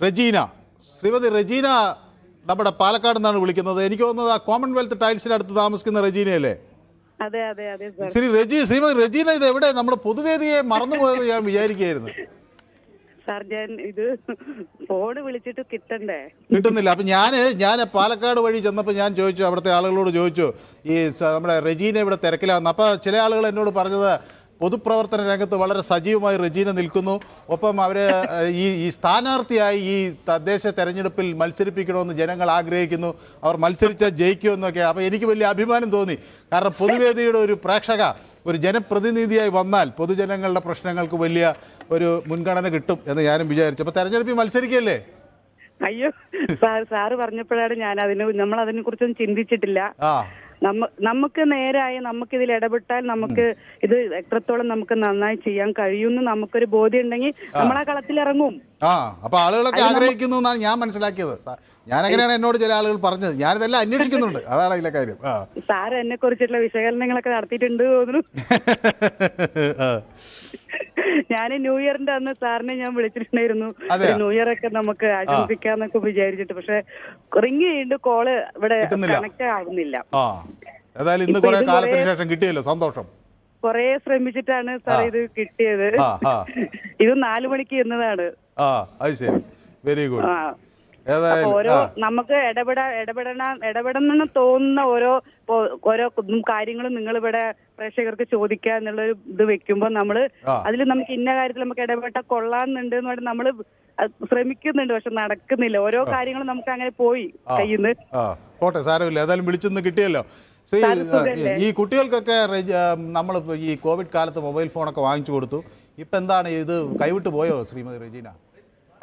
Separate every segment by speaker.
Speaker 1: റജീന ശ്രീമതി റെജീന നമ്മുടെ പാലക്കാട് നിന്നാണ് വിളിക്കുന്നത്. എനിക്ക് തോന്നുന്നത് ആ കോമൺവെൽത്ത് ടൈൽസിന് അടുത്ത് താമസിക്കുന്ന റെജീനയല്ലേ?
Speaker 2: അതെ അതെ അതെ
Speaker 1: ശ്രീ റെജി ശ്രീമതി റെജീന ഇത് എവിടെ? നമ്മുടെ പൊതുവേദിയെ മറന്നുപോയത് ഞാൻ വിചാരിക്കുകയായിരുന്നു.
Speaker 2: സാർ ഞാൻ ഇത് ഫോണ് വിളിച്ചിട്ട് കിട്ടണ്ടേ?
Speaker 1: കിട്ടുന്നില്ല. അപ്പൊ ഞാൻ ഞാൻ പാലക്കാട് വഴി ചെന്നപ്പോൾ ഞാൻ ചോദിച്ചു അവിടുത്തെ ആളുകളോട് ചോദിച്ചു ഈ നമ്മുടെ റെജീന ഇവിടെ തിരക്കിലാന്ന് അപ്പൊ ചില ആളുകൾ എന്നോട് പറഞ്ഞത് പൊതുപ്രവർത്തന രംഗത്ത് വളരെ സജീവമായി റജീന നിൽക്കുന്നു. ഒപ്പം അവരെ ഈ ഈ സ്ഥാനാർത്ഥിയായി ഈ തദ്ദേശ തെരഞ്ഞെടുപ്പിൽ മത്സരിപ്പിക്കണമെന്ന് ജനങ്ങൾ ആഗ്രഹിക്കുന്നു. അവർ മത്സരിച്ചാൽ ജയിക്കുമെന്നൊക്കെയാണ് അപ്പോൾ എനിക്ക് വലിയ അഭിമാനം തോന്നി. കാരണം പൊതുവേദിയുടെ ഒരു പ്രേക്ഷക ഒരു ജനപ്രതിനിധിയായി വന്നാൽ പൊതുജനങ്ങളുടെ പ്രശ്നങ്ങൾക്ക് വലിയ ഒരു മുൻഗണന കിട്ടും എന്ന് ഞാനും വിചാരിച്ചു. അപ്പോൾ തെരഞ്ഞെടുപ്പിൽ മത്സരിക്കല്ലേ?
Speaker 2: അയ്യോ സാർ സാറ് പറഞ്ഞപ്പോഴാണ് ഞാൻ അതിന് നമ്മൾ അതിനെ കുറിച്ചൊന്നും ചിന്തിച്ചിട്ടില്ല നമുക്ക് നേരായ നമുക്ക് ഇതിൽ ഇടപെട്ടാൽ നമുക്ക് ഇത് എത്രത്തോളം നമുക്ക് നന്നായി ചെയ്യാൻ കഴിയുമെന്ന് നമുക്കൊരു ബോധ്യം ഉണ്ടെങ്കിൽ നമ്മൾ ആ കളത്തിൽ ഇറങ്ങും
Speaker 1: ആ അപ്പൊ ആളുകളൊക്കെ ആഗ്രഹിക്കുന്നു എന്നാണ് ഞാൻ മനസ്സിലാക്കിയത്. ഞാൻ അങ്ങനെയാണ് എന്നോട് ചില ആളുകൾ പറഞ്ഞത്. ഞാനിതെല്ലാം അന്വേഷിക്കുന്നുണ്ട്. അതാണ് അതിലെ കാര്യം.
Speaker 2: സാർ എന്നെ കുറിച്ചിട്ടുള്ള വിശകലനങ്ങളൊക്കെ നടത്തിയിട്ടുണ്ട് തോന്നുന്നു. ഞാൻ ന്യൂ ഇയറിന്റെ അന്ന് സാറിനെ ഞാൻ വിളിച്ചിട്ടുണ്ടായിരുന്നു.
Speaker 1: അതെയോ?
Speaker 2: ന്യൂ ഇയർ ഒക്കെ നമുക്ക് ആശംസിക്കാന്നൊക്കെ വിചാരിച്ചിട്ട്. പക്ഷെ റിങ് ചെയ്യുന്നുണ്ട് കോൾ ഇവിടെ
Speaker 1: കിട്ടുന്നില്ല.
Speaker 2: കണക്ട് ആവുന്നില്ല.
Speaker 1: ആ. ഏതായാലും ഇന്ന്
Speaker 2: ഇപ്പൊ
Speaker 1: കുറെ
Speaker 2: ഇത്
Speaker 1: കാലത്തിന്
Speaker 2: കുറേ-
Speaker 1: ശേഷം കിട്ടിയല്ലോ സന്തോഷം.
Speaker 2: കൊറേ ശ്രമിച്ചിട്ടാണ് സാർ ഇത് കിട്ടിയത്.
Speaker 1: ആ, ആ.
Speaker 2: ഇത് നാലു മണിക്ക് എന്നതാണ്
Speaker 1: ആ അത് ശരി. വെരി ഗുഡ്
Speaker 2: ആ. അപ്പൊ ഓരോ നമുക്ക് ഇടപെടാ ഇടപെടണ ഇടപെടണമെന്ന് തോന്നുന്ന ഓരോ ഓരോ കാര്യങ്ങളും നിങ്ങൾ ഇവിടെ പ്രേക്ഷകർക്ക് ചോദിക്കുക എന്നുള്ള ഒരു ഇത് വെക്കുമ്പോ നമ്മൾ
Speaker 1: ആ.
Speaker 2: അതിൽ നമുക്ക് ഇന്ന കാര്യത്തിൽ നമുക്ക് ഇടപെട്ട കൊള്ളാന്നുണ്ട് എന്ന് പറഞ്ഞാൽ നമ്മൾ ശ്രമിക്കുന്നുണ്ട് പക്ഷെ നടക്കുന്നില്ല. ഓരോ കാര്യങ്ങളും നമുക്ക് അങ്ങനെ പോയി. കയ്യിന്ന്
Speaker 1: പോട്ടെ സാരമില്ല. ഏതായാലും വിളിച്ചെന്ന് കിട്ടിയല്ലോ. ശ്രീ ഈ കുട്ടികൾക്കൊക്കെ നമ്മൾ ഈ കോവിഡ് കാലത്ത് മൊബൈൽ ഫോണൊക്കെ വാങ്ങിച്ചു കൊടുത്തു. ഇപ്പൊ എന്താണ് ഇത് കൈവിട്ട് പോയോ ശ്രീമതി റജീന?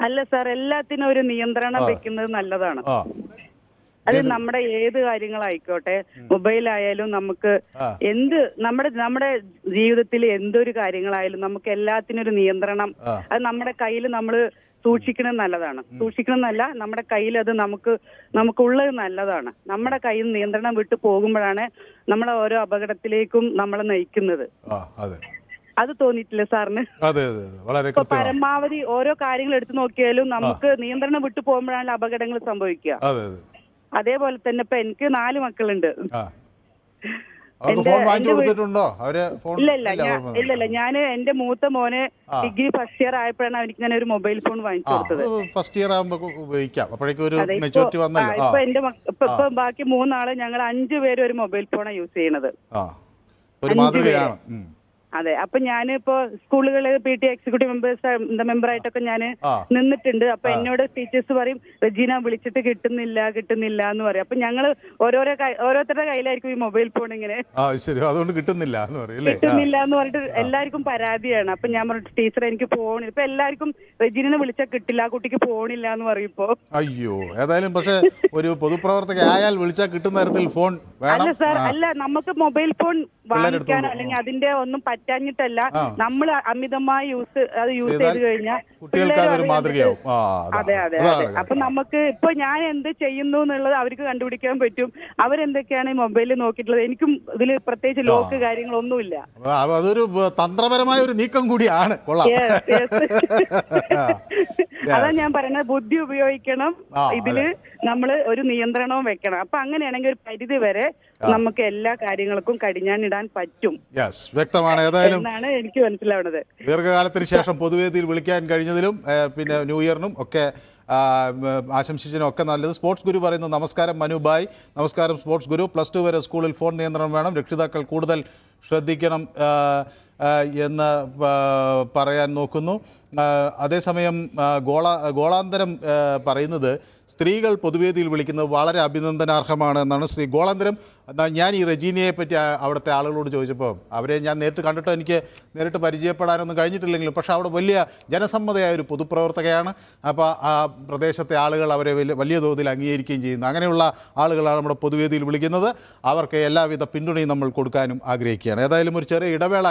Speaker 2: അല്ല സാർ എല്ലാത്തിനും ഒരു നിയന്ത്രണം വെക്കുന്നത് നല്ലതാണ്. അത് നമ്മുടെ ഏത് കാര്യങ്ങളായിക്കോട്ടെ മൊബൈലായാലും നമുക്ക് എന്ത് നമ്മുടെ നമ്മുടെ ജീവിതത്തിൽ എന്തൊരു കാര്യങ്ങളായാലും നമുക്ക് എല്ലാത്തിനും ഒരു നിയന്ത്രണം. അത് നമ്മുടെ കയ്യിൽ നമ്മൾ സൂക്ഷിക്കണം നല്ലതാണ്. സൂക്ഷിക്കണം എന്നല്ല നമ്മുടെ കയ്യിൽ അത് നമുക്ക് നമുക്കുള്ളത് നല്ലതാണ്. നമ്മുടെ കയ്യിൽ നിന്ന് നിയന്ത്രണം വിട്ടു പോകുമ്പോഴാണ് നമ്മളെ ഓരോ അപകടത്തിലേക്കും നമ്മളെ നയിക്കുന്നത്.
Speaker 1: അതെ
Speaker 2: തോന്നിയിട്ടില്ല സാറിന്.
Speaker 1: അതെ അതെ അതെ. വളരെ
Speaker 2: ഇപ്പൊ
Speaker 1: കൃത്യമാണ്.
Speaker 2: പരമാവധി ഓരോ കാര്യങ്ങൾ എടുത്തു നോക്കിയാലും നമുക്ക് നിയന്ത്രണം വിട്ടു പോകുമ്പോഴാണ് അപകടങ്ങൾ സംഭവിക്കുക.
Speaker 1: അതെ അതെ.
Speaker 2: അതേപോലെ തന്നെ ഇപ്പൊ എനിക്ക് നാല് മക്കളുണ്ട്.
Speaker 1: ആ. അവർക്ക്
Speaker 2: എന്റെ-
Speaker 1: ഫോൺ വാങ്ങിച്ചു
Speaker 2: എന്റെ വീ-
Speaker 1: കൊടുത്തിട്ടുണ്ടോ? അവർ ഫോൺ
Speaker 2: ഇല്ല ഇല്ല ഞാൻ. ഇല്ല ഇല്ല. ഞാൻ എന്റെ മൂത്ത മോന്
Speaker 1: ആ.
Speaker 2: ഡിഗ്രി ഫസ്റ്റ് ഇയർ ആയപ്പോഴാണ് അവനിക്ക് ഞാൻ ഒരു മൊബൈൽ ഫോൺ വാങ്ങിച്ചു
Speaker 1: ആ
Speaker 2: കൊടുത്തത്.
Speaker 1: ഫസ്റ്റ് ഇയർ ആകുമ്പോ ഉപയോഗിക്കാം. അപ്പോഴേക്കും ഒരു
Speaker 2: അതെ ഇപ്പൊ
Speaker 1: മെച്ചൂരിറ്റി
Speaker 2: ആ,
Speaker 1: വന്നല്ലോ. ആ
Speaker 2: ഇപ്പൊ എന്റെ മക്ക- ഇപ്പൊ ഇപ്പൊ ബാക്കി മൂന്നാൾ ഞങ്ങൾ അഞ്ചു പേര് ഒരു മൊബൈൽ ഫോണാണ് യൂസ് ചെയ്യണത്
Speaker 1: ആ. ഒരു
Speaker 2: അഞ്ച്
Speaker 1: മാതൃകയാണ്. ഉം.
Speaker 2: അതെ. അപ്പൊ ഞാനിപ്പോ സ്കൂളുകളിൽ പി ടി എക്സിക്യൂട്ടീവ് മെമ്പേഴ്സ് മെമ്പറായിട്ടൊക്കെ ഞാൻ. നിന്നിട്ടുണ്ട്. അപ്പൊ എന്നോട് ടീച്ചേഴ്സ് പറയും റജീന വിളിച്ചിട്ട് കിട്ടുന്നില്ല കിട്ടുന്നില്ല എന്ന് പറയും. അപ്പൊ ഞങ്ങൾ ഓരോരോ ഓരോരുത്തരുടെ കയ്യിലായിരിക്കും ഈ മൊബൈൽ ഫോൺ ഇങ്ങനെ.
Speaker 1: ശരി. അതുകൊണ്ട് കിട്ടുന്നില്ല എന്ന് പറയും
Speaker 2: കിട്ടുന്നില്ല എന്ന് പറഞ്ഞിട്ട് എല്ലാവർക്കും പരാതിയാണ്. അപ്പൊ ഞാൻ പറഞ്ഞു ടീച്ചർ എനിക്ക് ഫോണില്ല. ഇപ്പൊ എല്ലാവർക്കും റജീനെ വിളിച്ചാൽ കിട്ടില്ല ആ കുട്ടിക്ക് ഫോണില്ല എന്ന് പറയും ഇപ്പൊ.
Speaker 1: അയ്യോ ഏതായാലും പക്ഷെ ഒരു പൊതുപ്രവർത്തക ആയാൽ വിളിച്ചാൽ കിട്ടുന്ന തരത്തിൽ ഫോൺ
Speaker 2: അല്ല സാർ. അല്ല നമുക്ക് മൊബൈൽ ഫോൺ
Speaker 1: എടുത്തോളൂ.
Speaker 2: അല്ലെങ്കിൽ അതിന്റെ ഒന്നും പറ്റാഞ്ഞിട്ടല്ല നമ്മൾ അമിതമായി യൂസ് അത് യൂസ് ചെയ്ത് കഴിഞ്ഞാൽ
Speaker 1: കുട്ടികൾക്ക് അതൊരു മാതൃകയാവും.
Speaker 2: അതെ അതെ അതെ അപ്പൊ നമുക്ക് ഇപ്പൊ ഞാൻ എന്ത് ചെയ്യുന്നു എന്നുള്ളത് അവർക്ക് കണ്ടുപിടിക്കാൻ പറ്റും. അവരെന്തൊക്കെയാണ് ഈ മൊബൈലിൽ നോക്കിയിട്ടുള്ളത്? എനിക്കും ഇതിൽ പ്രത്യേകിച്ച് ലോക്ക് കാര്യങ്ങളൊന്നുമില്ല.
Speaker 1: അതൊരു തന്ത്രപരമായ ഒരു നീക്കം കൂടിയാണ്. കൊള്ളാം.
Speaker 2: അതാ ഞാൻ പറയുന്നത് ബുദ്ധി ഉപയോഗിക്കണം. ഇതിൽ നമ്മൾ ഒരു നിയന്ത്രണവും വെക്കണം. അപ്പൊ അങ്ങനെയാണെങ്കിൽ ഒരു പരിധി വരെ നമുക്ക് എല്ലാ കാര്യങ്ങൾക്കും കടിഞ്ഞാണിടാൻ പറ്റും.
Speaker 1: വ്യക്തമാണ്. ഏതായാലും
Speaker 2: എന്നാണ് എനിക്ക് മനസ്സിലാവുന്നത്.
Speaker 1: ദീർഘകാലത്തിന് ശേഷം പൊതുവേദിയിൽ വിളിക്കാൻ കഴിഞ്ഞതിലും പിന്നെ ന്യൂ ഇയറിനും ഒക്കെ ആശംസിച്ചതിനും ഒക്കെ നല്ലത്. സ്പോർട്സ് ഗുരു പറയുന്നു നമസ്കാരം മനുബായ് നമസ്കാരം സ്പോർട്സ് ഗുരു. പ്ലസ് ടു വരെ സ്കൂളിൽ ഫോൺ നിയന്ത്രണം വേണം. രക്ഷിതാക്കൾ കൂടുതൽ ശ്രദ്ധിക്കണം എന്ന് പറയാൻ നോക്കുന്നു. അതേസമയം ഗോള ഗോളാന്തരം പറയുന്നത് സ്ത്രീകൾ പൊതുവേദിയിൽ വിളിക്കുന്നത് വളരെ അഭിനന്ദനാർഹമാണ് എന്നാണ് ശ്രീ ഗോളാന്തരം. ഞാൻ ഈ റെജീനയെ പറ്റി അവിടുത്തെ ആളുകളോട് ചോദിച്ചപ്പോൾ അവരെ ഞാൻ നേരിട്ട് കണ്ടിട്ടോ എനിക്ക് നേരിട്ട് പരിചയപ്പെടാനൊന്നും കഴിഞ്ഞിട്ടില്ലെങ്കിലും പക്ഷേ അവിടെ വലിയ ജനസമ്മതയായ ഒരു പൊതുപ്രവർത്തകയാണ്. അപ്പോൾ ആ പ്രദേശത്തെ ആളുകൾ അവരെ വലിയ വലിയ തോതിൽ അംഗീകരിക്കുകയും ചെയ്യുന്നു. അങ്ങനെയുള്ള ആളുകളാണ് നമ്മുടെ പൊതുവേദിയിൽ വിളിക്കുന്നത്. അവർക്ക് എല്ലാവിധ പിന്തുണയും നമ്മൾ കൊടുക്കാനും ആഗ്രഹിക്കുകയാണ്. ഏതായാലും ഒരു ചെറിയ ഇടവേള